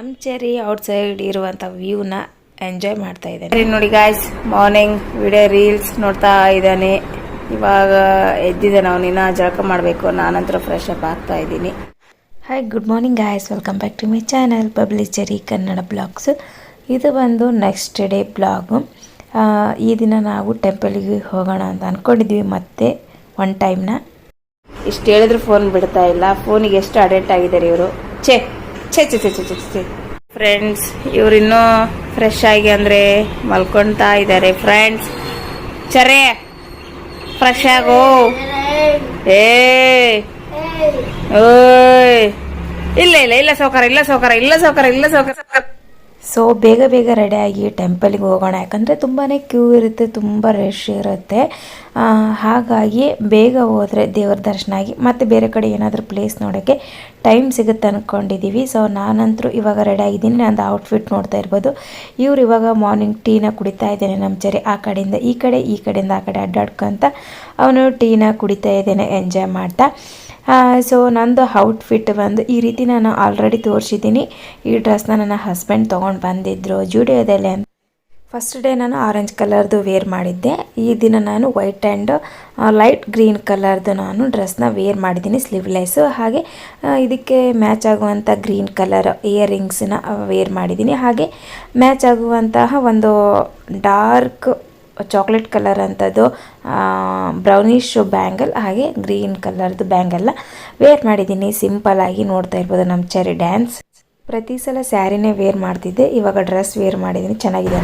ನಮ್ಮ cherry outside ಇರುವಂಥ ವ್ಯೂನ enjoy ಮಾಡ್ತಾ ಇದ್ದೇನೆ. ನೋಡಿ ಗಾಯ್ಸ್ ಮಾರ್ನಿಂಗ್ ವಿಡಿಯೋ ರೀಲ್ಸ್ ನೋಡ್ತಾ ಇದ್ದಾನೆ. ಇವಾಗ ಎದ್ದಿದ್ದಾನೆ ನಿನ್ನ ಜಳಕ ಮಾಡಬೇಕು. ನಾನಂತರ ಫ್ರೆಶ್ ಅಪ್ ಆಗ್ತಾ ಇದ್ದೀನಿ. Hi good morning guys welcome back to my channel ಪಬ್ಲಿಚರಿ Kannada blogs ಇದು ಬಂದು ನೆಕ್ಸ್ಟ್ ಡೇ ಬ್ಲಾಗು ಈ ದಿನ ನಾವು ಟೆಂಪಲ್ಗೆ ಹೋಗೋಣ ಅಂತ ಅಂದ್ಕೊಂಡಿದ್ವಿ ಮತ್ತೆ ಒನ್ ಟೈಮ್ನ ಇಷ್ಟು ಹೇಳಿದ್ರು ಫೋನ್ ಬಿಡ್ತಾ ಇಲ್ಲ. ಫೋನಿಗೆ ಎಷ್ಟು ಅಡೆಟ್ ಆಗಿದ್ದಾರೆ ಇವರು? ಛೇ ಛೇ ಛೇ ಛೇ ಛೇ ಛೇ. ಫ್ರೆಂಡ್ಸ್ ಇವರಿನ್ನೂ ಫ್ರೆಶ್ ಆಗಿ ಅಂದರೆ ಮಲ್ಕೊಳ್ತಾ ಇದ್ದಾರೆ. ಫ್ರೆಂಡ್ಸ್ ಚರೇ ಫ್ರೆಶ್ ಆಗೋ. ಏ, ಓಯ್. ಇಲ್ಲ ಇಲ್ಲ ಇಲ್ಲ ಸೌಕರ್ಯ ಇಲ್ಲ ಸೌಕರ್ಯ ಇಲ್ಲ ಸೌಕರ್ಯ ಇಲ್ಲ ಸೌಕರ ಸೊ ಬೇಗ ಬೇಗ ರೆಡಿಯಾಗಿ ಟೆಂಪಲ್ಗೆ ಹೋಗೋಣ. ಯಾಕಂದರೆ ತುಂಬಾ ಕ್ಯೂ ಇರುತ್ತೆ, ತುಂಬ ರಶ್ ಇರುತ್ತೆ. ಹಾಗಾಗಿ ಬೇಗ ಹೋದರೆ ದೇವರ ದರ್ಶನ ಆಗಿ ಮತ್ತು ಬೇರೆ ಕಡೆ ಏನಾದರೂ ಪ್ಲೇಸ್ ನೋಡೋಕ್ಕೆ ಟೈಮ್ ಸಿಗುತ್ತೆ ಅಂದ್ಕೊಂಡಿದ್ದೀವಿ ಸೊ ನಾನಂತರೂ ಇವಾಗ ರೆಡಿ ಆಗಿದ್ದೀನಿ. ನಂದು ಔಟ್ಫಿಟ್ ನೋಡ್ತಾ ಇರ್ಬೋದು. ಇವ್ರು ಇವಾಗ ಮಾರ್ನಿಂಗ್ ಟೀನ ಕುಡಿತಾ ಇದ್ದೇನೆ ನಮ್ಮ ಚರಿ. ಆ ಕಡೆಯಿಂದ ಈ ಕಡೆ, ಈ ಕಡೆಯಿಂದ ಆ ಕಡೆ ಅಡ್ಡಾಡ್ಕೊಂತ ಅವನು ಟೀನ ಕುಡಿತಾ ಇದ್ದೇನೆ ಎಂಜಾಯ್ ಮಾಡ್ತಾ. ಸೊ ನಂದು ಔಟ್ಫಿಟ್ ಬಂದು ಈ ರೀತಿ ನಾನು ಆಲ್ರೆಡಿ ತೋರಿಸಿದ್ದೀನಿ. ಈ ಡ್ರೆಸ್ನ ನನ್ನ ಹಸ್ಬೆಂಡ್ ತೊಗೊಂಡು ಬಂದಿದ್ದರು ಜುಡಿಯೋದಲ್ಲಿ ಅಂತ. ಫಸ್ಟ್ ಡೇ ನಾನು ಆರೆಂಜ್ ಕಲರ್ದು ವೇರ್ ಮಾಡಿದ್ದೆ. ಈ ದಿನ ನಾನು ವೈಟ್ ಆ್ಯಂಡ್ ಲೈಟ್ ಗ್ರೀನ್ ಕಲರ್ದು ನಾನು ಡ್ರೆಸ್ನ ವೇರ್ ಮಾಡಿದ್ದೀನಿ ಸ್ಲೀವ್ಲೆಸ್ಸು ಹಾಗೆ ಇದಕ್ಕೆ ಮ್ಯಾಚ್ ಆಗುವಂಥ ಗ್ರೀನ್ ಕಲರ್ ಇಯರಿಂಗ್ಸನ್ನ ವೇರ್ ಮಾಡಿದ್ದೀನಿ. ಹಾಗೆ ಮ್ಯಾಚ್ ಆಗುವಂತಹ ಒಂದು ಡಾರ್ಕ್ ಚಾಕ್ಲೇಟ್ ಕಲರ್ ಅಂಥದ್ದು ಬ್ರೌನಿಶ್ ಬ್ಯಾಂಗಲ್ ಹಾಗೆ ಗ್ರೀನ್ ಕಲರ್ದು ಬ್ಯಾಂಗಲ್ನ ವೇರ್ ಮಾಡಿದ್ದೀನಿ. ಸಿಂಪಲ್ ಆಗಿ ನೋಡ್ತಾ ಇರ್ಬೋದು ನಮ್ಮ ಚೆರಿ ಡ್ಯಾನ್ಸ್ ಪ್ರತಿ ಸಲ ಸ್ಯಾರಿನೇ ವೇರ್ ಮಾಡ್ತಿದ್ದೆ. ಇವಾಗ ಡ್ರೆಸ್ ವೇರ್ ಮಾಡಿದ್ದೀನಿ. ಚೆನ್ನಾಗಿದೆ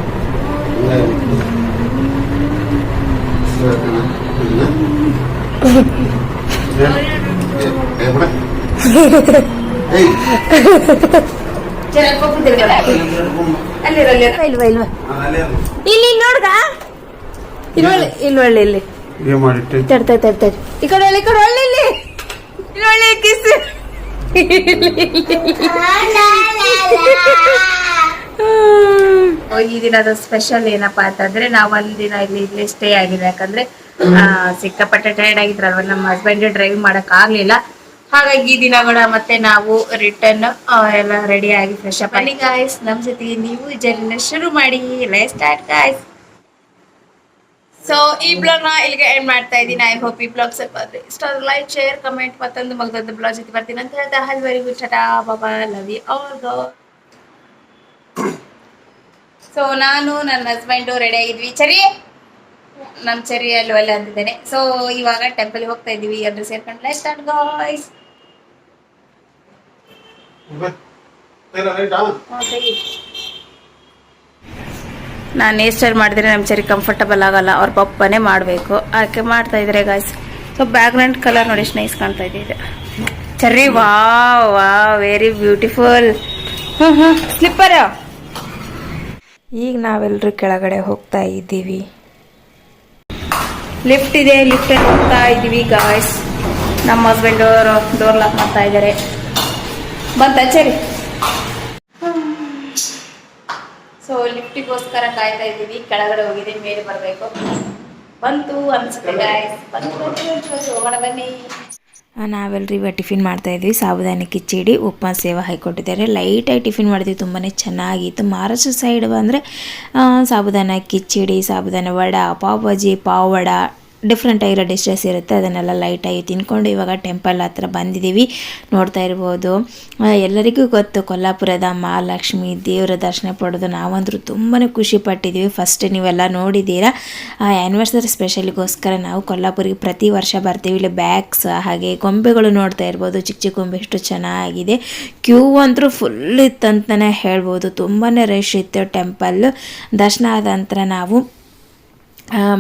ಇಲ್ಲಿ ನೋಡ್ದ? ಇಲ್ವಳ್ಳಿ ಇಲ್ವಳ್ಳಿ ಇಲ್ಲಿ. ಏನ್ ಮಾಡಿಟ್ಟೆ? ತಡ್ತಾ ತಡ್ತಾ ಈ ಕಡೆ ಒಳ್ಳೆ ಈ ಕಡೆ ಒಳ್ಳೆ ಇಲ್ಲಿ. ಕಿಸ್ ಈ ದಿನದ ಸ್ಪೆಷಲ್ ಏನಪ್ಪಾ ಅಂತಂದ್ರೆ ನಾವು ಒಂದ್ ದಿನ ಇಲ್ಲಿ ಇಲ್ಲಿ ಸ್ಟೇ ಆಗಿದೆ ಯಾಕಂದ್ರೆ ಆ, ಸಿಕ್ಕಾಪಟ್ಟೆ ಟೈರ್ಡ್ ಆಗಿದ್ರಲ್ವ. ನಮ್ಮ ಹಸ್ಬೆಂಡ್ ಡ್ರೈವ್ ಮಾಡಕ್ ಆಗ್ಲಿಲ್ಲ. ಹಾಗಾಗಿ ಈ ದಿನಗಳ ಮತ್ತೆ ನಾವು ರಿಟರ್ನ್ ಎಲ್ಲ ರೆಡಿ ಆಗಿ ಫ್ರೆಶ್ ಅಪ್ ಅಲ್ಲಿ ಗಾಯ್ಸ್ ನಮ್ ಜೊತೆಗೆ ನೀವು ಜರ್ನಿ ಶುರು ಮಾಡಿ. ಲೈ ಸ್ಟಾರ್ಟ್ ಗಾಯ್ಸ್ ಸೊ ಈ ಬ್ಲಾಗ್ನ ಇಲ್ಲಿಗೆ ಎಂಡ್ ಮಾಡ್ತಾ ಇದ್ದೀನಿ. ಐ ಹೋಪ್ ಈ ಬ್ಲಾಗ್ ಸ್ವಲ್ಪ ಆದ್ರೆ ಇಷ್ಟ ಲೈಕ್ ಶೇರ್ ಕಮೆಂಟ್ ಮತ್ತೊಂದು ಮಗದೊಂದು ಬ್ಲಾಗ್ ಜೊತೆ ಬರ್ತೀನಿ ಅಂತ ಹೇಳ್ತಾ. ಹಲ್ವರಿಗೂ ಚಟಾ ಬಾಬಾ love you all go so ನಾನು ನನ್ನ ಹಸ್ಬೆಂಡು ರೆಡಿ ಆಗಿದ್ವಿ. ಚರಿ ನಮ್ಮ ಚರಿ ಅಲ್ಲಿ ಒಳ್ಳೆ ಅಂತಿದ್ದೇನೆ. ಸೊ ಇವಾಗ ಟೆಂಪಲ್ ಹೋಗ್ತಾ ಇದೀವಿ ಎಲ್ಲರೂ ಸೇರ್ಕೊಂಡು ಲೈಕ್ ಸ್ಟಾರ್ಟ್ ಗಾಯ್ಸ್ ನಾನು ಹೇರ್ ಸ್ಟೈಲ್ ಮಾಡಿದ್ರೆ ನಮ್ಮ ಸರಿ ಕಂಫರ್ಟಬಲ್ ಆಗಲ್ಲ ಅವ್ರ ಪಪ್ಪನೇ ಮಾಡಬೇಕು. ಆಕೆ ಮಾಡ್ತಾ ಇದ್ರೆ ಗಾಯ್ಸ್ ಸೊ ಬ್ಯಾಕ್ಗ್ರೌಂಡ್ ಕಲರ್ ನೋಡಿ ಎಷ್ಟು ನೈಸ್ ಕಾಣ್ತಾ ಇದೆ ಇದು. ಚರ್ರಿ ವಾ ವಾ ವೆರಿ ಬ್ಯೂಟಿಫುಲ್ ಹ್ಞೂ ಹ್ಞೂ ಸ್ಲಿಪ್ಪರ್ ಈಗ ನಾವೆಲ್ಲರೂ ಕೆಳಗಡೆ ಹೋಗ್ತಾ ಇದ್ದೀವಿ. ಲಿಫ್ಟ್ ಇದೆ ಲಿಫ್ಟ್ ಹೋಗ್ತಾ ಇದ್ದೀವಿ ಗಾಯ್ಸ್ ನಮ್ಮ ಹಸ್ಬೆಂಡ್ ಡೋರ್ ಲಾಕ್ ಮಾಡ್ತಾ ಇದ್ದಾರೆ ಬಂತ ಚರಿ? ಸೊ ಲಿಫ್ಟಿಗೋಸ್ಕರ ಕಾಯ್ತಾ ಇದ್ದೀವಿ. ಕೆಳಗಡೆ ಹೋಗಿದೆ, ಮೇಲೆ ಬರಬೇಕು. ಬಂತು ಅನ್ಸುತ್ತೆ ಗಾಯ್ಸ್ ಬಂತು ಹೋಗೋಣ, ಬನ್ನಿ. ನಾವೆಲ್ಲರೂ ಟಿಫಿನ್ ಮಾಡ್ತಾ ಇದ್ವಿ. ಸಾಬುದಾನಿ ಕಿಚಡಿ, ಉಪ್ಮಾ ಸೇವ ಹಾಕಿಕೊಟ್ಟಿದ್ದಾರೆ ಲೈಟಾಗಿ ಟಿಫಿನ್ ಮಾಡಿದ್ವಿ ತುಂಬಾ ಚೆನ್ನಾಗಿತ್ತು. ಮಹಾರಾಷ್ಟ್ರ ಸೈಡ್ ಬಂದರೆ ಸಾಬುದಾನ ಕಿಚಡಿ, ಸಾಬುದಾನ ವಡ, ಪಾವ್ ಭಾಜಿ, ಪಾವ್ ವಡ ಡಿಫ್ರೆಂಟ್ ಆಗಿರೋ ಡಿಶಸ್ ಇರುತ್ತೆ. ಅದನ್ನೆಲ್ಲ ಲೈಟಾಗಿ ತಿನ್ಕೊಂಡು ಇವಾಗ ಟೆಂಪಲ್ ಹತ್ರ ಬಂದಿದ್ದೀವಿ. ನೋಡ್ತಾ ಇರ್ಬೋದು. ಎಲ್ಲರಿಗೂ ಗೊತ್ತು ಕೊಲ್ಲಾಪುರದ ಮಹಾಲಕ್ಷ್ಮಿ ದೇವರ ದರ್ಶನ ಪಡೆದು ನಾವಂತರೂ ತುಂಬಾ ಖುಷಿ ಪಟ್ಟಿದ್ದೀವಿ. ಫಸ್ಟ್ ನೀವೆಲ್ಲ ನೋಡಿದ್ದೀರಾ. ಆ ಆ್ಯನಿವರ್ಸರಿ ಸ್ಪೆಷಲಿಗೋಸ್ಕರ ನಾವು ಕೊಲ್ಲಾಪುರಿಗೆ ಪ್ರತಿ ವರ್ಷ ಬರ್ತೀವಿ. ಇಲ್ಲಿ ಬ್ಯಾಗ್ಸ್ ಹಾಗೆ ಗೊಂಬೆಗಳು ನೋಡ್ತಾ ಇರ್ಬೋದು. ಚಿಕ್ಕ ಚಿಕ್ಕ ಗೊಂಬೆ ಎಷ್ಟು ಚೆನ್ನಾಗಿದೆ. ಕ್ಯೂ ಅಂತೂ ಫುಲ್ ಇತ್ತಂತಲೇ ಹೇಳ್ಬೋದು. ತುಂಬಾ ರಶ್ ಇತ್ತು ಟೆಂಪಲ್ ದರ್ಶನ ಆದ ನಂತರ ನಾವು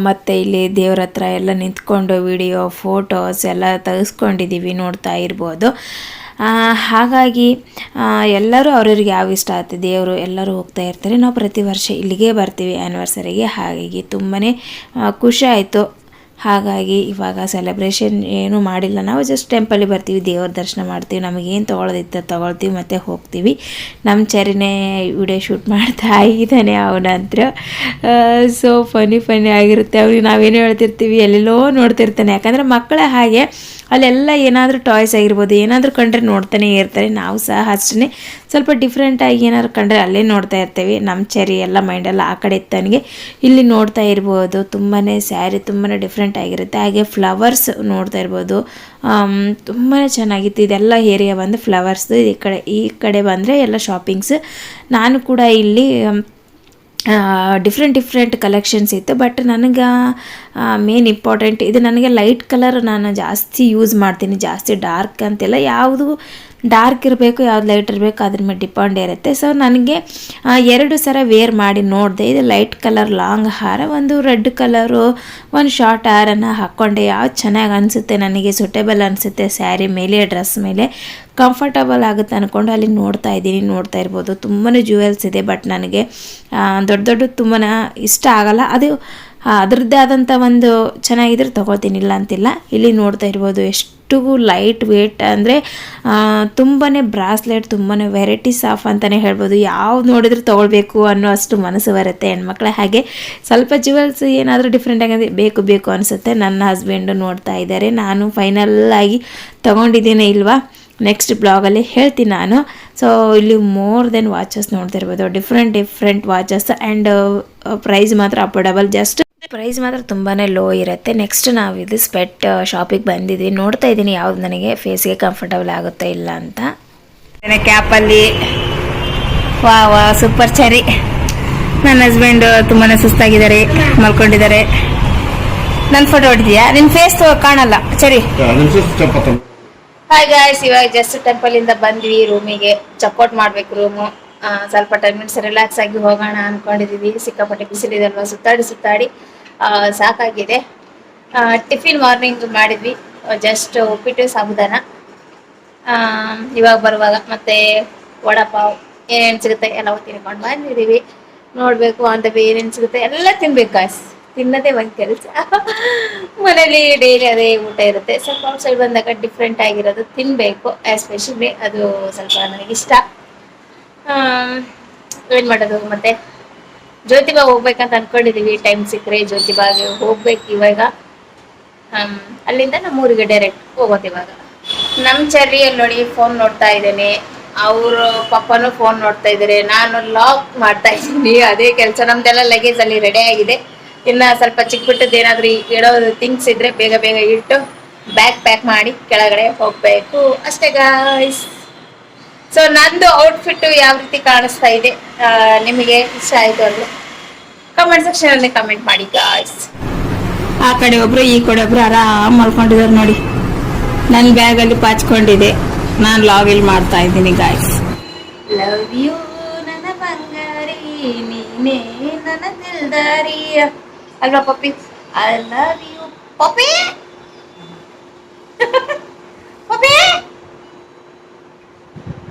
ಮತ್ತೆ ಇಲ್ಲಿ ದೇವ್ರ ಹತ್ರ ಎಲ್ಲ ನಿಂತ್ಕೊಂಡು ವಿಡಿಯೋ ಫೋಟೋಸ್ ಎಲ್ಲ ತೆಗೆಸ್ಕೊಂಡಿದ್ದೀವಿ ನೋಡ್ತಾ ಇರ್ಬೋದು. ಹಾಗಾಗಿ ಎಲ್ಲರೂ ಅವ್ರವ್ರಿಗೆ ಯಾವ ಇಷ್ಟ ಆಗುತ್ತೆ, ದೇವರು ಎಲ್ಲರೂ ಹೋಗ್ತಾ ಇರ್ತಾರೆ. ನಾವು ಪ್ರತಿ ವರ್ಷ ಇಲ್ಲಿಗೆ ಬರ್ತೀವಿ ಆ್ಯನಿವರ್ಸರಿಗೆ ಹಾಗಾಗಿ ತುಂಬಾ ಖುಷಿ ಆಯಿತು. ಹಾಗಾಗಿ ಇವಾಗ ಸೆಲೆಬ್ರೇಷನ್ ಏನೂ ಮಾಡಿಲ್ಲ. ನಾವು ಜಸ್ಟ್ ಟೆಂಪಲಿಗೆ ಬರ್ತೀವಿ, ದೇವ್ರ ದರ್ಶನ ಮಾಡ್ತೀವಿ. ನಮಗೇನು ತೊಗೊಳೋದಿತ್ತು ತೊಗೊಳ್ತೀವಿ, ಮತ್ತು ಹೋಗ್ತೀವಿ. ನಮ್ಮ ಚರಿನೇ ವಿಡಿಯೋ ಶೂಟ್ ಮಾಡ್ತಾ ಇದ್ದಾನೆ ಅವನಂತರ ಸೊ ಫನಿ ಫನಿ ಆಗಿರುತ್ತೆ. ಅವ್ರಿಗೆ ನಾವೇನು ಹೇಳ್ತಿರ್ತೀವಿ? ಎಲ್ಲೆಲ್ಲೋ ನೋಡ್ತಿರ್ತಾನೆ. ಯಾಕಂದರೆ ಮಕ್ಕಳ ಹಾಗೆ ಅಲ್ಲೆಲ್ಲ ಏನಾದರೂ ಟಾಯ್ಸ್ ಆಗಿರ್ಬೋದು, ಏನಾದರೂ ಕಂಡ್ರೆ ನೋಡ್ತಾನೆ ಇರ್ತಾರೆ. ನಾವು ಸಹ ಅಷ್ಟೇ ಸ್ವಲ್ಪ ಡಿಫ್ರೆಂಟಾಗಿ ಏನಾದ್ರು ಕಂಡ್ರೆ ಅಲ್ಲೇ ನೋಡ್ತಾ ಇರ್ತೇವೆ. ನಮ್ಮ ಚರಿ ಎಲ್ಲ ಮೈಂಡೆಲ್ಲ ಆ ಕಡೆ ಇತ್ತನಿಗೆ ಇಲ್ಲಿ ನೋಡ್ತಾ ಇರ್ಬೋದು. ತುಂಬಾ ಸ್ಯಾರಿ ತುಂಬಾ ಡಿಫ್ರೆಂಟ್ ಆಗಿರುತ್ತೆ. ಹಾಗೆ ಫ್ಲವರ್ಸ್ ನೋಡ್ತಾ ಇರ್ಬೋದು. ತುಂಬಾ ಚೆನ್ನಾಗಿತ್ತು. ಇದೆಲ್ಲ ಏರಿಯಾ ಬಂದು ಫ್ಲವರ್ಸ್ ಈ ಕಡೆ ಈ ಕಡೆ ಬಂದರೆ ಎಲ್ಲ ಶಾಪಿಂಗ್ಸ್ ನಾನು ಕೂಡ ಇಲ್ಲಿ ಡಿಫ್ರೆಂಟ್ ಡಿಫ್ರೆಂಟ್ ಕಲೆಕ್ಷನ್ಸ್ ಇತ್ತು. ಬಟ್ ನನಗೆ ಮೇನ್ ಇಂಪಾರ್ಟೆಂಟ್ ಇದು ನನಗೆ ಲೈಟ್ ಕಲರ್ ನಾನು ಜಾಸ್ತಿ ಯೂಸ್ ಮಾಡ್ತೀನಿ. ಜಾಸ್ತಿ ಡಾರ್ಕ್ ಅಂತೆಲ್ಲ ಯಾವುದು ಡಾರ್ಕ್ ಇರಬೇಕು, ಯಾವ್ದು ಲೈಟ್ ಇರಬೇಕು ಅದ್ರ ಮೇಲೆ ಡಿಪೆಂಡ್ ಇರುತ್ತೆ. ಸೊ ನನಗೆ ಎರಡು ಸರ ವೇರ್ ಮಾಡಿ ನೋಡಿದೆ. ಇದು ಲೈಟ್ ಕಲರ್ ಲಾಂಗ್ ಹಾರ, ಒಂದು ರೆಡ್ ಕಲರು ಒಂದು ಶಾರ್ಟ್ ಹಾರನ್ನು ಹಾಕ್ಕೊಂಡೆ ಯಾವ್ದು ಚೆನ್ನಾಗಿ ಅನಿಸುತ್ತೆ, ನನಗೆ ಸೂಟೇಬಲ್ ಅನಿಸುತ್ತೆ ಸ್ಯಾರಿ ಮೇಲೆ ಡ್ರೆಸ್ ಮೇಲೆ ಕಂಫರ್ಟಬಲ್ ಆಗುತ್ತೆ ಅಂದ್ಕೊಂಡು ಅಲ್ಲಿ ನೋಡ್ತಾ ಇದ್ದೀನಿ, ನೋಡ್ತಾ ಇರ್ಬೋದು. ತುಂಬಾ ಜ್ಯುವೆಲ್ಸ್ ಇದೆ ಬಟ್ ನನಗೆ ದೊಡ್ಡ ದೊಡ್ಡ ತುಂಬಾ ಇಷ್ಟ ಆಗಲ್ಲ. ಅದು ಅದರದ್ದೇ ಆದಂಥ ಒಂದು ಚೆನ್ನಾಗಿದ್ರೆ ತೊಗೊಳ್ತೀನಿ ಇಲ್ಲ ಅಂತಿಲ್ಲ ಇಲ್ಲಿ ನೋಡ್ತಾ ಇರ್ಬೋದು ಎಷ್ಟು ಲೈಟ್ ವೇಟ್ ಅಂದರೆ ತುಂಬಾ ಬ್ರಾಸ್ಲೆಟ್ ತುಂಬಾ ವೆರೈಟೀಸ್ ಆಫ್ ಅಂತಲೇ ಹೇಳ್ಬೋದು. ಯಾವ್ದು ನೋಡಿದ್ರೆ ತೊಗೊಳ್ಬೇಕು ಅನ್ನೋ ಅಷ್ಟು ಮನಸ್ಸು ಬರುತ್ತೆ ಹೆಣ್ಮಕ್ಳ. ಹಾಗೆ ಸ್ವಲ್ಪ ಜ್ಯುವೆಲ್ಸ್ ಏನಾದರೂ ಡಿಫ್ರೆಂಟ್ ಆಗಿ ಬೇಕು ಬೇಕು ಅನಿಸುತ್ತೆ. ನನ್ನ ಹಸ್ಬೆಂಡು ನೋಡ್ತಾ ಇದ್ದಾರೆ. ನಾನು ಫೈನಲ್ ಆಗಿ ತೊಗೊಂಡಿದ್ದೇನೆ ಇಲ್ವಾ? ನೆಕ್ಸ್ಟ್ ಬ್ಲಾಗಲ್ಲಿ ಹೇಳ್ತೀನಿ ನಾನು. ಸೊ ಇಲ್ಲಿ ಮೋರ್ ದೆನ್ ವಾಚಸ್ ನೋಡ್ತಾ ಇರ್ಬೋದು. Different different watches and price ಮಾತ್ರ ಅಫೋರ್ಡಬಲ್ ಜಸ್ಟ್ ಪ್ರೈಸ್ ಮಾತ್ರ ತುಂಬಾ ಲೋ ಇರುತ್ತೆ. ನೆಕ್ಸ್ಟ್ ನಾವು ಇದು ಸ್ಪೆಟ್ ಶಾಪಿಗೆ ಬಂದಿದ್ವಿ. ನೋಡ್ತಾ ಇದ್ದೀನಿ ಯಾವ್ದು ನನಗೆ ಫೇಸ್ಗೆ ಕಂಫರ್ಟಬಲ್ ಆಗುತ್ತೆ ಇಲ್ಲ ಅಂತ. ಕ್ಯಾಪಲ್ಲಿ ವಾ ವಾ ಸೂಪರ್ ಚರಿ ನನ್ನ ಹಸ್ಬೆಂಡ್ ತುಂಬಾ ಸುಸ್ತಾಗಿದ್ದಾರೆ ಮಲ್ಕೊಂಡಿದ್ದಾರೆ. ನನ್ನ ಫೋಟೋ ಹೊಡಿದೀಯಾ ನಿನ್ ಫೇಸ್ ಕಾಣಲ್ಲ ಚರಿ ಹಾಯ್ ಗಾಯ್ಸ್ ಇವಾಗ ಜಸ್ಟ್ ಟೆಂಪಲ್ ಇಂದ ಬಂದ್ವಿ ರೂಮಿಗೆ ಚಕ್ಔಟ್ ಮಾಡ್ಬೇಕು ರೂಮು ಸ್ವಲ್ಪ ಟೆನ್ ಮಿನಿಟ್ಸ್ ರಿಲ್ಯಾಕ್ಸ್ ಆಗಿ ಹೋಗೋಣ ಅನ್ಕೊಂಡಿದೀವಿ. ಸಿಕ್ಕಾಪಟ್ಟೆ ಬಿಸಿಲಿದೆ ಅಲ್ವಾ? ಸುತ್ತಾಡಿ ಸುತ್ತಾಡಿ. ಸಾಕಾಗಿದೆ. ಟಿಫಿನ್ ಮಾರ್ನಿಂಗ್ ಮಾಡಿದ್ವಿ. ಜಸ್ಟ್ ಉಪ್ಪಿಟ್ಟು, ಸಾಬುದಾನ. ಇವಾಗ ಬರುವಾಗ ಮತ್ತೆ ವಡಪಾವ್ ಏನೇನು ಸಿಗುತ್ತೆ ಎಲ್ಲ ತಿನ್ಕೊಂಡು ಬಂದಿದ್ದೀವಿ. ನೋಡಬೇಕು ಅಂತ ಏನೇನು ಸಿಗುತ್ತೆ. ಎಲ್ಲ ತಿನ್ಬೇಕು ಗಾಯ್ಸ್ ತಿನ್ನೋದೇ ಒಂದು ಕೆಲಸ. ಮನೇಲಿ ಡೈಲಿ ಅದೇ ಊಟ ಇರುತ್ತೆ. ಸ್ವಲ್ಪ ಔಟ್ಸೈಡ್ ಬಂದಾಗ ಡಿಫ್ರೆಂಟ್ ಆಗಿರೋದು ತಿನ್ನಬೇಕು ಎಸ್ಪೆಷಲಿ ಅದು ಸ್ವಲ್ಪ ನನಗಿಷ್ಟ. ಏನು ಮಾಡೋದು ಮತ್ತೆ? ಜ್ಯೋತಿಬಾ ಹೋಗ್ಬೇಕಂತ ಅನ್ಕೊಂಡಿದೀವಿ ಟೈಮ್ ಸಿಕ್ಕರೆ ಜ್ಯೋತಿಬಾಗೆ ಹೋಗ್ಬೇಕು ಇವಾಗ. ಅಲ್ಲಿಂದ ನಮ್ಮ ಊರಿಗೆ ಡೈರೆಕ್ಟ್ ಹೋಗೋದು ಇವಾಗ. ನಮ್ಮ ಚರ್ರಿಯಲ್ಲಿ ನೋಡಿ ಫೋನ್ ನೋಡ್ತಾ ಇದ್ದೇನೆ. ಅವರು ಪಪ್ಪನೂ ಫೋನ್ ನೋಡ್ತಾ ಇದ್ದಾರೆ. ನಾನು ಲಾಕ್ ಮಾಡ್ತಾ ಇದ್ದೀನಿ. ಅದೇ ಕೆಲಸ. ನಮ್ದೆಲ್ಲ ಲಗೇಜ್ ಅಲ್ಲಿ ರೆಡಿ ಆಗಿದೆ. ಇನ್ನ ಸ್ವಲ್ಪ ಚಿಕ್ಕ ಪುಟ್ಟದ್ದು ಏನಾದ್ರೂ ಇಡೋದು ಥಿಂಗ್ಸ್ ಇದ್ರೆ ಬೇಗ ಬೇಗ ಇಟ್ಟು ಬ್ಯಾಗ್ ಪ್ಯಾಕ್ ಮಾಡಿ ಕೆಳಗಡೆ ಹೋಗ್ಬೇಕು. ಅಷ್ಟೇ ಗಾಯ್ಸ್ ಸೊ ನಂದು ಔಟ್ಫಿಟ್ ಯಾವ ರೀತಿ ಕಾಣಿಸ್ತಾ ಇದೆ ನಿಮಗೆ ಇಷ್ಟ ಆಯ್ತು ಅಂದ್ರೆ ಕಮೆಂಟ್ ಸೆಕ್ಷನ್ ಅಲ್ಲಿ ಕಮೆಂಟ್ ಮಾಡಿ ಗಾಯ್ಸ್ ಆ ಕಡೆ ಒಬ್ರು ಈ ಕಡೆ ಒಬ್ರು ಆರಾಮ್ ಮಲ್ಕೊಂಡಿದ್ದಾರೆ ನೋಡಿ. ನನ್ನ ಬ್ಯಾಗ್ ಅಲ್ಲಿ ಪಾಚ್ಕೊಂಡಿದೆ. ನಾನು ಲಾಗಿಲ್ ಮಾಡ್ತಾ ಇದ್ದೀನಿ ಗಾಯ್ಸ್ ಲವ್ ಯು ನನ್ನ ಬಂಗಾರಿ ನೀನೇ ನನ್ನ ದಿಲ್ದಾರಿ ಅಲ್ವಾ ಪಪ್ಪಿ? ಐ ಲವ್ ಯು ಪಪ್ಪಿ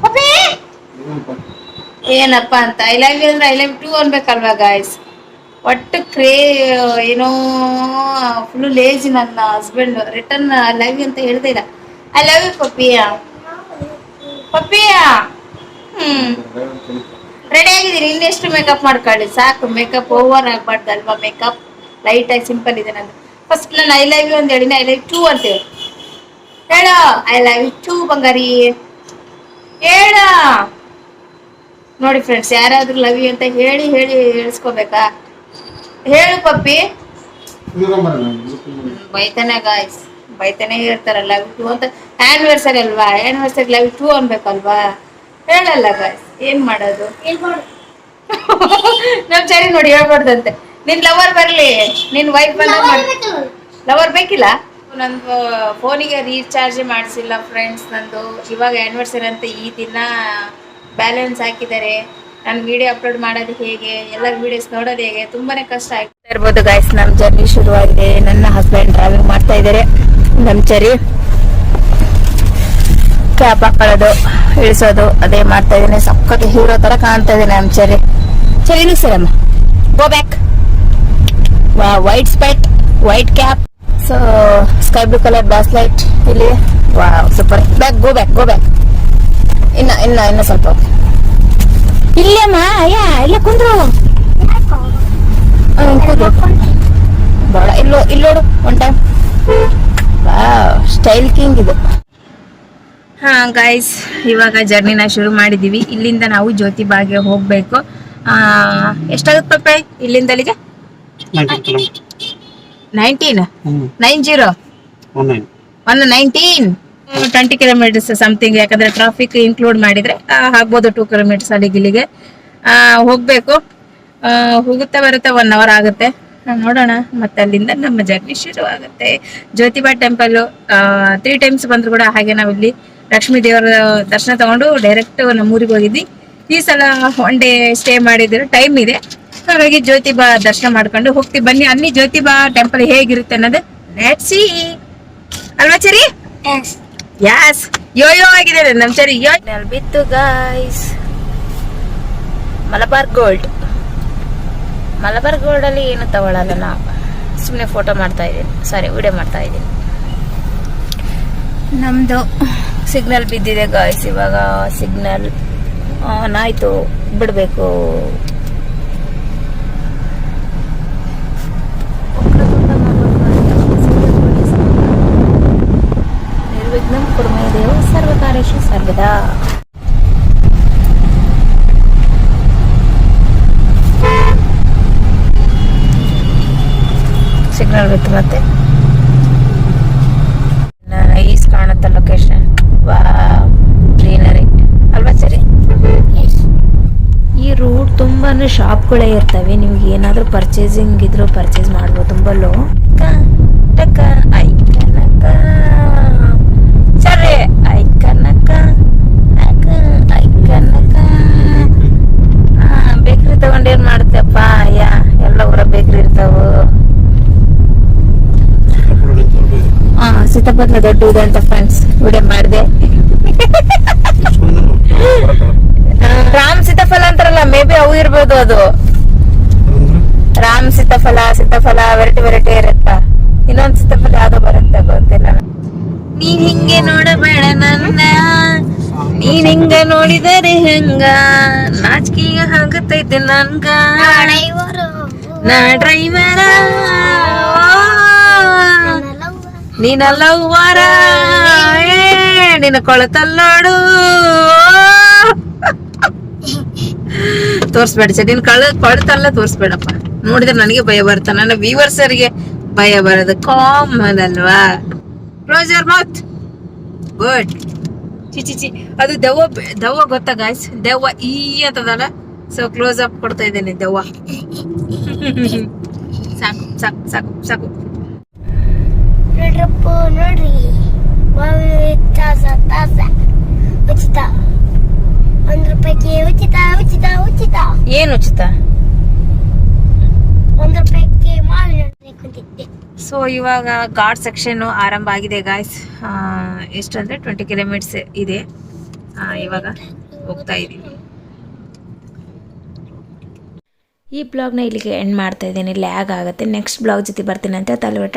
ಪಪ್ಪಿ ಏನಪ್ಪ ಅಂತ? ಐ ಲವ್ ಯು ಅಂದ್ರೆ ಐ ಲವ್ ಟು ಅನ್ಬೇಕಲ್ವಾ ಗಾಯ್ಸ್ ಒಟ್ಟು ಕ್ರೇ, ಏನೋ ಫುಲ್ ಲೇಜಿ ನನ್ನ husband return I love you ಅಂತ ಹೇಳ್ದೇ ಇಲ್ಲ. ಐ ಲವ್ ಯು ಪಪ್ಪಿಯಾ. ಪಪ್ಪಿಯ? ಹ್ಮ್. ರೆಡಿ ಆಗಿದ್ದೀನಿ ಇನ್ನೆಷ್ಟು ಮೇಕಪ್ ಮಾಡ್ಕೊಳ್ಳಿ? ಸಾಕು ಮೇಕಪ್ ಓವರ್ ಆಗ್ಬಾರ್ದು ಅಲ್ವಾ ಮೇಕಪ್ ಲೈಟ್ ಆಗಿ ಸಿಂಪಲ್ ಇದೆ ನಂದು. ಫಸ್ಟ್ ನಾನು ಐ ಲವ್ ಯು ಅಂತ ಹೇಳಿನ ಐ ಲವ್ ಟೂ ಅಂತ ಹೇಳ ಹೇಳೋ ಐ ಲವ್ ಯು ಟೂ ಬಂಗಾರಿ. ಹೇಳ. ನೋಡಿ ಫ್ರೆಂಡ್ಸ್ ಯಾರಾದ್ರೂ ಲವ್ ಯು ಅಂತ ಹೇಳಿ ಹೇಳಿ ಹೇಳಿಸ್ಕೋಬೇಕಾ? ಹೇಳು ಪಪ್ಪಿ. ಬೈತಾನೆ ಗಾಯ್ಸ್ ಬೈತಾನೆ ಹೇಳ್ತಾರ ಲವ್ ಟು ಅಂತ. ಆನಿವರ್ಸರಿ ಅಲ್ವಾ? ಆನಿವರ್ಸರಿ ಲವ್ ಟು ಅನ್ಬೇಕಲ್ವಾ? ಹೇಳಲ್ಲ ಗಾಯ್ಸ್ ಏನ್ ಮಾಡೋದು? ನಮ್ ಸರಿ ನೋಡಿ ಹೇಳ್ಬಾರ್ದಂತೆ. ನಿನ್ ಲವರ್ ಬರ್ಲಿ ನಿನ್ ವೈಫ್ ಬಂದ ಲವರ್ ಬೇಕಿಲ್ಲ ನಂದು ಫೋನಿಗೆ ರೀಚಾರ್ಜ್ ಮಾಡಿಸಿಲ್ಲ ಫ್ರೆಂಡ್ಸ್ ನಂದು. ಇವಾಗ ಆನಿವರ್ಸರಿ ಅಂತ ಈ ದಿನ ಬ್ಯಾಲೆನ್ಸ್ ಹಾಕಿದ್ದಾರೆ. ನಾನು ವಿಡಿಯೋ ಅಪ್ಲೋಡ್ ಮಾಡೋದು ಹೇಗೆ, ಎಲ್ಲ ವಿಡಿಯೋಸ್ ನೋಡೋದು ಹೇಗೆ, ತುಂಬಾನೇ ಕಷ್ಟ ಆಗ್ತಾ ಇರ್ಬೋದು ಗಾಯ್ಸ್ ನಮ್ಮ ಜರ್ನಿ ಶುರುವಾಗಿದೆ. ನನ್ನ ಹಸ್ಬೆಂಡ್ ಡ್ರೈವಿಂಗ್ ಮಾಡ್ತಾ ಇದ್ದಾರೆ. ನಮ್ಮ ಚರಿ ಕ್ಯಾಪ್ ಹಾಕೊಳ್ಳೋದು, ಇಳಿಸೋದು, ಅದೇ ಮಾಡ್ತಾ ಇದ್ದೀನಿ. ಸಕ್ಕತ್ ಹೀರೋ ತರ ಕಾಣ್ತಾ ಇದ್ದೀನಿ ನಮ್ಮ ಚರಿ ಚರಿ ಸರಮ್ಮ go back white spot white cap so sky blue colour base light ಇಲ್ಲಿ. ವಾ super back go back go back ಇನ್ನ ಇನ್ನ ಇನ್ನ ಸ್ವಲ್ಪ. ಇಲ್ಲಮ್ಮ ಅಯ್ಯ ಇಲ್ಲ ಕುಂದ್ರು. ಬೇಡ ಇಲ್ಲೋ ಇಲ್ಲೋಡು ಒನ್ ಟೈಮ್ ಸ್ಟೈಲ್ ಕಿಂಗ್ ಇದು. ಹಾ ಗೈಸ್ ಇವಾಗ ಜರ್ನಿನ ಶುರು ಮಾಡಿದೀವಿ. ಇಲ್ಲಿಂದ ನಾವು ಜ್ಯೋತಿಬಾಗೆ ಹೋಗ್ಬೇಕು. ಆ ಎಷ್ಟಾಗುತ್ತೆ ಪಪ್ಪೆ? ಇಲ್ಲಿಂದ ಅಲ್ಲಿಗೆ? Nineteen nine zero one nineteen twenty kilometres something ಯಾಕಂದ್ರೆ ಟ್ರಾಫಿಕ್ ಇನ್ಕ್ಲೂಡ್ ಮಾಡಿದ್ರೆ ಆಗ್ಬೋದು ಟೂ ಕಿಲೋಮೀಟರ್ಸ್ ಅಲ್ಲಿಗೆ ಇಲ್ಲಿಗೆ. ಹೋಗ್ಬೇಕು. ಹೋಗುತ್ತಾ ಬರುತ್ತೆ ಒನ್ ಅವರ್ ಆಗುತ್ತೆ. ನೋಡೋಣ. ಮತ್ತೆ ಅಲ್ಲಿಂದ ನಮ್ಮ ಜರ್ನಿ ಶುರು ಆಗುತ್ತೆ ಜ್ಯೋತಿಬಾ ಟೆಂಪಲ್ ತ್ರೀ ಟೈಮ್ಸ್ ಬಂದ್ರು ಕೂಡ ಹಾಗೆ ನಾವಿಲ್ಲಿ ಲಕ್ಷ್ಮೀ ದೇವರ ದರ್ಶನ ತಗೊಂಡು ಡೈರೆಕ್ಟ್ ನಮ್ಮೂರಿಗೆ ಹೋಗಿದ್ವಿ. ಈ ಸಲ ಒನ್ ಡೇ ಸ್ಟೇ ಮಾಡಿದ್ರು ಟೈಮ್ ಇದೆ. ಹಾಗಾಗಿ ಜ್ಯೋತಿಬಾ ದರ್ಶನ ಮಾಡ್ಕೊಂಡು ಹೋಗ್ತೀವಿ. ಬನ್ನಿ, ಅಲ್ಲಿ ಜ್ಯೋತಿಬಾ ಟೆಂಪಲ್ ಹೇಗಿರುತ್ತೆ ಅನ್ನೋದು. ಅಲ್ವಾ ಚರಿ ಯಾಸ್ ಯೋ ಯೋ ಆಗಿದೆ ನಮ್ ಸರಿ ಯೋ ಬಿತ್ತು ಗಾಯ್ಸ್ ಮಲಬಾರ್ ಗೋಲ್ಡ್ ಮಲಬಾರ್ ಗೋಲ್ಡ್ ಅಲ್ಲಿ ಏನು ತಗೊಳಲ್ಲ ನಾವು. ಸುಮ್ಮನೆ ಫೋಟೋ ಮಾಡ್ತಾ ಇದ್ದೀನಿ. ಸಾರಿ ವಿಡಿಯೋ ಮಾಡ್ತಾ ಇದ್ದೀನಿ. ನಮ್ದು ಸಿಗ್ನಲ್ ಬಿದ್ದಿದೆ ಗಾಯ್ಸ್ ಇವಾಗ ಸಿಗ್ನಲ್ ಆನ್ ಆಯ್ತು. ಬಿಡಬೇಕು. ನಿರ್ವಿಘ್ನಂ ಕುರ್ಮೇ ದೇವ ಸರ್ವಕಾರ್ಯೇಷು ಸರ್ವದಾ ಸಿಗ್ನಲ್ ಬಿತ್ತು ಮತ್ತೆ ನೈಸ್ ಕಾಣುತ್ತೆ ಲೊಕೇಶನ್ ವಾ ಗ್ರೀನರಿ ಅಲ್ವಾ ಸರಿ ಈ ರೂಟ್ ತುಂಬಾನೇ ಶಾಪ್ಗಳೇ ಇರ್ತವೆ ನಿಮ್ಗೆ ಏನಾದರೂ ಪರ್ಚೇಸಿಂಗ್ ಇದ್ರೂ ಪರ್ಚೇಸ್ ಮಾಡ್ಬೋದು ತುಂಬ ಲೋ ಟಕ ಐ ಕನಕ ಸರಿ ಐ ಕನಕ ಅಕ, ಐ ಕನಕ ಬೇಕ್ರಿ ತಗೊಂಡು ಏನ್ ಮಾಡ್ತೇಪ್ಪ ಯಾ ಎಲ್ಲ ಊರ ಬೇಕ್ರಿ ಇರ್ತಾವು ಸೀತಾಪತ್ಲ ದೊಡ್ಡ ಇದೆ ಅಂತ ಫ್ರೆಂಡ್ಸ್ ವಿಡಿಯೋ ಮಾಡಿದೆ. ರಾಮ್ ಸೀತಾಫಲ ಅಂತಾರಲ್ಲ ಮೇ ಬಿ ಅವು ಇರ್ಬೋದು ಅದು. ರಾಮ್ ಸೀತಾಫಲ ಸೀತಾಫಲ ವೆರೈಟಿ ವೆರೈಟಿ ಇರುತ್ತ? ಇನ್ನೊಂದ್ ಸೀತಾಫಲ ಯಾವ್ದೋ ಬರುತ್ತೆ ಗೊತ್ತಿಲ್ಲ. ನೀನ್ ಹಿಂಗೆ ನೋಡಬೇಡ ನನ್ನ. ನೀನ್ ಹಿಂಗ ನೋಡಿದರೆ ಹೆಂಗ? ನಾಚಿಕೆಗ ಆಗುತ್ತೈತೆ ನನ್ಗ. ನಾ ಡ್ರೈವರ ನೀನಲ್ಲವ್ವಾರ ನಿನ್ನ ಕೊಳತಲ್ಲೋಡು ತೋರ್ಸ್ಬೇಡ ಸರ್ ನಿನ್ ಕಳ ಕೊಳತಲ್ಲ ತೋರ್ಸ್ಬೇಡಪ್ಪ. ನೋಡಿದ್ರೆ ನನಗೆ ಭಯ ಬರುತ್ತೆ. ನನ್ನ ವ್ಯೂವರ್ಸರಿಗೆ ಭಯ ಬರೋದು ಕಾಮನ್ ಅಲ್ವಾ? ಕ್ಲೋಸ್ ಯರ್ ಮೌತ್ ಗುಡ್ ಚಿ ಚಿ ಚಿ ಅದು ದೆವ್ವ ದೆವ್ವ ಗೊತ್ತಾ ಗಾಯ್ಸ್ ದೆವ್ವ ಈ ಅಂತದಲ್ಲ? ಸೊ ಕ್ಲೋಸ್ ಅಪ್ ಕೊಡ್ತಾ ಇದ್ದೇನೆ ದೆವ್ವ. ಸಾಕು ಸಾಕು ಸಾಕು ಸಾಕು. ನೋಡ್ರಪ್ಪ ನೋಡ್ರಿ ಮಾವಿ ತಾಸ ತಾಸ ಉಚಿತ. ಒಂದ್ ರೂಪಾಯಿಗೆ ಉಚಿತ ಉಚಿತ ಉಚಿತ. ಏನು ಉಚಿತ? ಒಂದ್ ರೂಪಾಯಿಗೆ ಮಾಲ್ ಕುಂತಿದ್ದೆ. ಸೊ ಇವಾಗ ಘಾಟ್ ಸೆಕ್ಷನ್ ಆರಂಭ ಆಗಿದೆ ಗಾಯ್ಸ್ ಎಷ್ಟು ಅಂದ್ರೆ ಟ್ವೆಂಟಿ ಕಿಲೋಮೀಟರ್ಸ್ ಇದೆ. ಇವಾಗ ಹೋಗ್ತಾ ಇದ್ದೀವಿ ಈ ಬ್ಲಾಗ್ನ ಇಲ್ಲಿಗೆ ಎಂಡ್ ಮಾಡ್ತಾ ಇದ್ದೀನಿ. ಲ್ಯಾಗ್ ಆಗುತ್ತೆ. ನೆಕ್ಸ್ಟ್ ಬ್ಲಾಗ್ ಜೊತೆ ಬರ್ತೀನಿ ಅಂತ ತಲೆಬಿಟ್ಟ